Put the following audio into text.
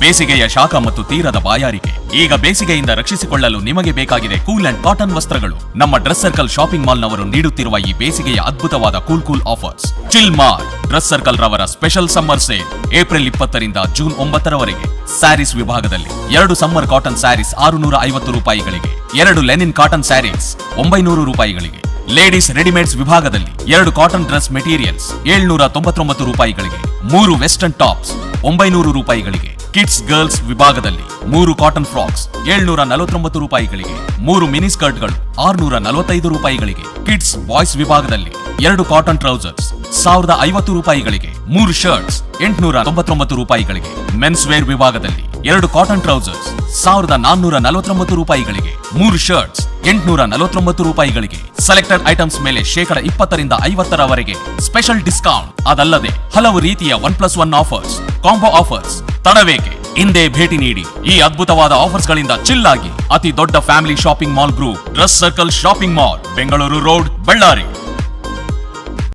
ಬೇಸಿಗೆಯ ಶಾಖ ಮತ್ತು ತೀರದ ಬಾಯಾರಿಕೆ. ಈಗ ಬೇಸಿಗೆಯಿಂದ ರಕ್ಷಿಸಿಕೊಳ್ಳಲು ನಿಮಗೆ ಬೇಕಾಗಿದೆ ಕೂಲ್ ಅಂಡ್ ಕಾಟನ್ ವಸ್ತ್ರಗಳು. ನಮ್ಮ ಡ್ರೆಸ್ ಸರ್ಕಲ್ ಶಾಪಿಂಗ್ ಮಾಲ್ ನವರು ನೀಡುತ್ತಿರುವ ಈ ಬೇಸಿಗೆಯ ಅದ್ಭುತವಾದ ಕೂಲ್ ಕೂಲ್ ಆಫರ್ಸ್. ಚಿಲ್ ಮಾರ್ ಡ್ರೆಸ್ ಸರ್ಕಲ್ ರವರ ಸ್ಪೆಷಲ್ ಸಮ್ಮರ್ ಸೇಲ್, ಏಪ್ರಿಲ್ ಇಪ್ಪತ್ತರಿಂದ ಜೂನ್ ಒಂಬತ್ತರವರೆಗೆ. ಸ್ಯಾರೀಸ್ ವಿಭಾಗದಲ್ಲಿ ಎರಡು ಸಮ್ಮರ್ ಕಾಟನ್ ಸ್ಯಾರೀಸ್ ಆರುನೂರ ಐವತ್ತು ರೂಪಾಯಿಗಳಿಗೆ, ಎರಡು ಲೆನಿನ್ ಕಾಟನ್ ಸ್ಯಾರೀಸ್ ಒಂಬೈನೂರು ರೂಪಾಯಿಗಳಿಗೆ. ಲೇಡೀಸ್ ರೆಡಿಮೇಡ್ಸ್ ವಿಭಾಗದಲ್ಲಿ ಎರಡು ಕಾಟನ್ ಡ್ರೆಸ್ ಮೆಟೀರಿಯಲ್ಸ್ ಏಳ್ನೂರ ತೊಂಬತ್ತೊಂಬತ್ತು ರೂಪಾಯಿಗಳಿಗೆ, ಮೂರು ವೆಸ್ಟರ್ನ್ ಟಾಪ್ಸ್ ಒಂಬೈನೂರು ರೂಪಾಯಿಗಳಿಗೆ. ಕಿಡ್ಸ್ ಗರ್ಲ್ಸ್ ವಿಭಾಗದಲ್ಲಿ ಮೂರು ಕಾಟನ್ ಫ್ರಾಕ್ಸ್ ಏಳ್ನೂರ ನಲವತ್ತೊಂಬತ್ತು ರೂಪಾಯಿಗಳಿಗೆ ಮೂರು ಮಿನಿ ಸ್ಕರ್ಟ್ಗಳು ಆರ್ನೂರ ನಲವತ್ತೈದು ರೂಪಾಯಿಗಳಿಗೆ ಕಿಡ್ಸ್ ಬಾಯ್ಸ್ ವಿಭಾಗದಲ್ಲಿ ಎರಡು ಕಾಟನ್ ಟ್ರೌಸರ್ಸ್ ಸಾವಿರದ ಐವತ್ತು ರೂಪಾಯಿಗಳಿಗೆ ಮೂರು ಶರ್ಟ್ಸ್ ಎಂಟುನೂರ ತೊಂಬತ್ತೊಂಬತ್ತು ರೂಪಾಯಿಗಳಿಗೆ ಮೆನ್ಸ್ ವೇರ್ ವಿಭಾಗದಲ್ಲಿ ಎರಡು ಕಾಟನ್ ಟ್ರೌಸರ್ಸ್ ಸಾವಿರದ ನಾನ್ನೂರ ನಲವತ್ತೊಂಬತ್ತು ರೂಪಾಯಿಗಳಿಗೆ ಮೂರು ಶರ್ಟ್ಸ್ ಎಂಟುನೂರ ನಲವತ್ತೊಂಬತ್ತು ರೂಪಾಯಿಗಳಿಗೆ ಸೆಲೆಕ್ಟೆಡ್ ಐಟಮ್ಸ್ ಮೇಲೆ ಶೇಕಡ ಇಪ್ಪತ್ತರಿಂದ ಐವತ್ತರವರೆಗೆ ಸ್ಪೆಷಲ್ ಡಿಸ್ಕೌಂಟ್ ಅದಲ್ಲದೆ ಹಲವು ರೀತಿಯ one plus one offers combo offers ತಡವೇಕೆ? ಹಿಂದೆ ಭೇಟಿ ನೀಡಿ. ಈ ಅದ್ಭುತವಾದ ಆಫರ್ಸ್ ಗಳಿಂದ ಚಿಲ್ಲಾಗಿ ಅತಿ ದೊಡ್ಡ family shopping mall group Dress Circle shopping mall Bengaluru road Ballari